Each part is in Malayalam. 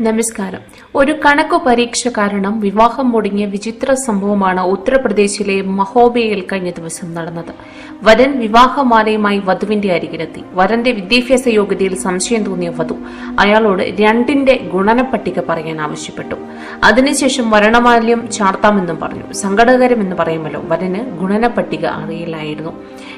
നമസ്കാരം. ഒരു കണക്കു പരീക്ഷ കാരണം വിവാഹം മുടങ്ങിയ വിചിത്ര സംഭവമാണ് ഉത്തർപ്രദേശിലെ മഹോബയിൽ കഴിഞ്ഞ ദിവസം നടന്നത്. വരൻ വിവാഹമാലയുമായി വധുവിന്റെ അരികിലെത്തി. വരന്റെ വിദ്യാഭ്യാസ യോഗ്യതയിൽ സംശയം തോന്നിയ വധു അയാളോട് രണ്ടിന്റെ ഗുണന പട്ടിക പറയാൻ ആവശ്യപ്പെട്ടു. അതിനുശേഷം വരണമാല്യം ചാർത്താമെന്നും പറഞ്ഞു. സങ്കടകരമെന്ന് പറയുമല്ലോ വരന് ഗുണന പട്ടിക അറിയില്ലായിരുന്നു.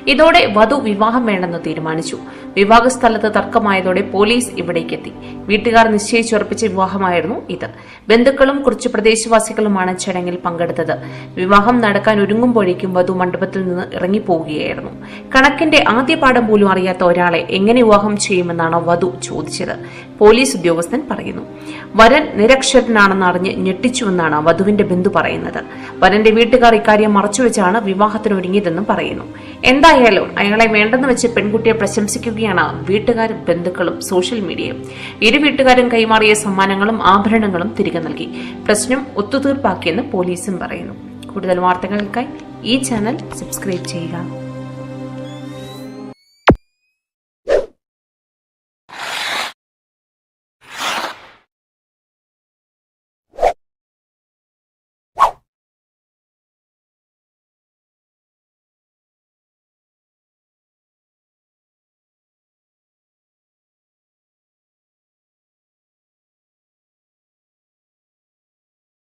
ഇതോടെ വധു വിവാഹം വേണ്ടെന്ന് തീരുമാനിച്ചു. വിവാഹ സ്ഥലത്ത് തർക്കമായതോടെ പോലീസ് ഇവിടേക്കെത്തി. വീട്ടുകാർ നിശ്ചയിച്ചുറപ്പിച്ച വിവാഹമായിരുന്നു ഇത്. ബന്ധുക്കളും കുറച്ച് പ്രദേശവാസികളുമാണ് ചടങ്ങിൽ പങ്കെടുത്തത്. വിവാഹം നടക്കാൻ ഒരുങ്ങുമ്പോഴേക്കും വധു മണ്ഡപത്തിൽ നിന്ന് ഇറങ്ങിപ്പോവുകയായിരുന്നു. കണക്കിന്റെ ആദ്യ പാഠം പോലും അറിയാത്ത ഒരാളെ എങ്ങനെ വിവാഹം ചെയ്യുമെന്നാണ് വധു ചോദിച്ചത്. പോലീസ് ഉദ്യോഗസ്ഥൻ പറയുന്നു. വരൻ നിരക്ഷരനാണെന്ന് അറിഞ്ഞ് ഞെട്ടിച്ചുവെന്നാണ് വധുവിന്റെ ബന്ധു പറയുന്നത്. വരന്റെ വീട്ടുകാർ ഇക്കാര്യം മറച്ചുവെച്ചാണ് വിവാഹത്തിനൊരുങ്ങിയതെന്നും പറയുന്നു. പറയുന്നു എന്തായാലും അയാളെ വേണ്ടെന്ന് വെച്ച് പെൺകുട്ടിയെ പ്രശംസിക്കുകയാണ് വീട്ടുകാരും ബന്ധുക്കളും സോഷ്യൽ മീഡിയയും. ഇരു വീട്ടുകാരും കൈമാറിയ സമ്മാനങ്ങളും ആഭരണങ്ങളും തിരികെ നൽകി. പ്രശ്നം ഒത്തുതീർപ്പാക്കിയെന്ന് പോലീസും പറയുന്നു. കൂടുതൽ വാർത്തകൾക്കായി ഈ ചാനൽ സബ്സ്ക്രൈബ് ചെയ്യുക.